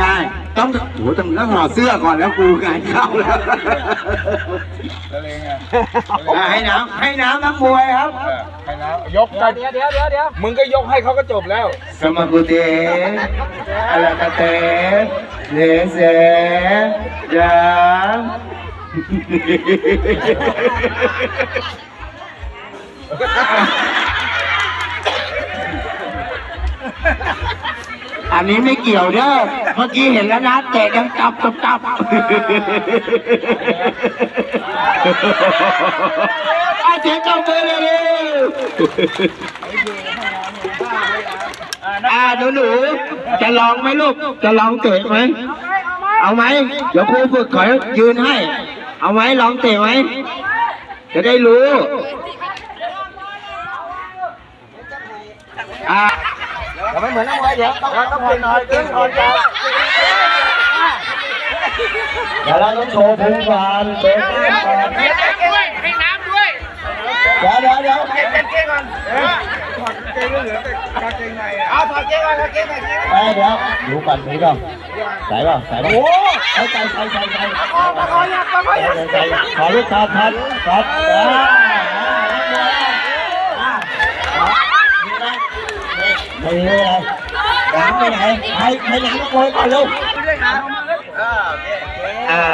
ง่ายต้องโอ้โหต้องต้องถอดเสื้อก่อนแล้วกูงานเข้าแล้วแล้วเองไงอะให้น้ำให้น้ำนักมวยครับเออให้แล้วยกกันเดี๋ยวเดี๋ยวเดี๋ยวเดี๋ยวมึงก็ยกให้เขาก็จบแล้ว สมกุเตอะไรกเตเลเสยา อันนี้ไม่เกี่ยวเด้อ เมื่อกี้เห็นแล้วนะเตะยังจับจับจับอาเสียงเจ้ามือเลยเร็วอ่าหนูหนูๆจะลองไหมลูก จะลองเตะไหม เอาไหม เดี๋ยวครูฝึกขอยืนให้ เอาไหมลองเตะไหม จะได้รู้ อ่า Rồi mấy mình nó mới vậy. Rồi dạ đóng tiền rồi, tiếng rồi chờ. Rồi lên đóng số phụ vàng, tụi em còn biết. Dạ dạ dạ. Cái kia con. Thôi kia nó lửa cái kia này. À thôi kia con, kia này. Đây được. Đủ cần đủ không? Chạy vào, chạy vào. Ủa, chạy chạy chạy chạy. Con coi nha, con coi nha. Chạy, chạy. Thôi lúc thật thật. Thật. Dạ. ไม่เป็นไรน้ำไปไหนให้ให้น้ำโกยก่อนลูกด้วยครับอ่า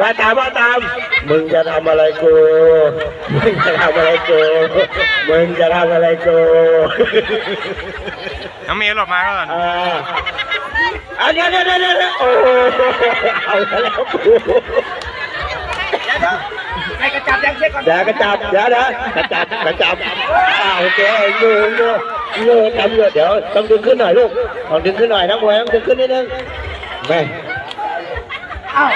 ว่าตามว่าตาม มึงจะทำอะไรกู มึงจะทำอะไรกู มึงจะทำอะไรกูน้งเมลออกมาก่อนอันนี้เดี๋ยวเดี๋ยอ้เอาแล้วกูไอกระจับเช็คก่อนเดี๋ยวกระจับเดี๋ยวนะกระจับกระจับโอเคอยู่อยู่ นยืนทำยืนเดี๋ยวต้องดึงขึ้นหน่อยลูกต้องดึงขึ้นหน่อยนะมวยต้องดึงขึ้นนิดนึงไม่อ้าว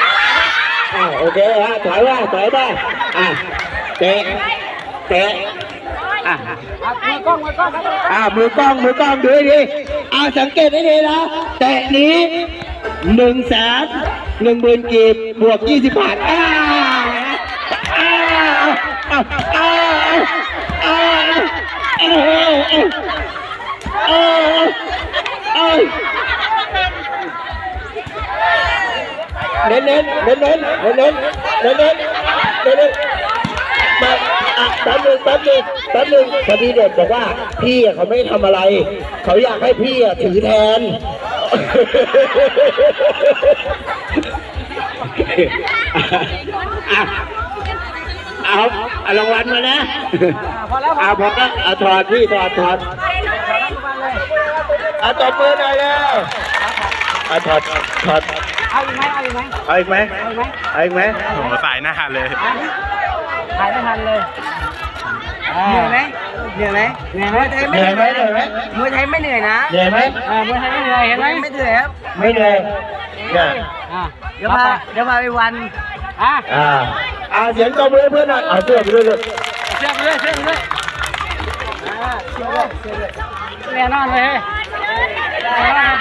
อ้าวโอเคฮะถอยว่าถอยได้อะเตะเตะอะมือกล้องมือกล้องอะมือกล้องมือกล้องดูดีอ่าสังเกตให้ดีนะเตะนี้หนึ่งแสนหนึ่งหมื่นกีบบวกยี่สิบบาทอ้าวอ้าวอ้าวอ้าวอ้าวอ้าวอ้าวอ้าว เน้นเน้นเน้นเน้นเน้นเน้นเน้นเน้นเน้นเน้นมาอะแป๊บนึงแป๊บนึงแป๊บนึงพอดีเด็กบอกว่าพี่อะเขาไม่ทำอะไร เขาอยากให้พี่อะถือแทนอะเอาเอารางวัลมานะพอแล้วเอาพอแล้วเอาถอดพี่ถอดถอดเอาตบมือหน่อยแล้วเอาถอดถอด เอาอีกไหมเอาอีกไหมเอาอีกไหมเอาอีกไหมเอาอีกไหมโอ้โหสายหน้าเลยถ่ายไม่ทันเลยเหนื่อยไหมเหนื่อยไหมเหนื่อยไหมเหนื่อยไหมเหนื่อยไหมมวยไทยไม่เหนื่อยนะเหนื่อยไหมอ่ามวยไทยไม่เหนื่อยเห็นไหมไม่เหนื่อยครับไม่เหนื่อยเนี่ยอ่าเดี๋ยวพาเดี๋ยวพาไปวันอะอ่าอ่าเสียงตบมือให้เพื่อนหน่อยเอาเสื้อไปด้วยเลยเชื่อมเลยเชื่อมเลยอ่าเชื่อมเลยเชื่อมเลยแน่นอนเลยแน่นอน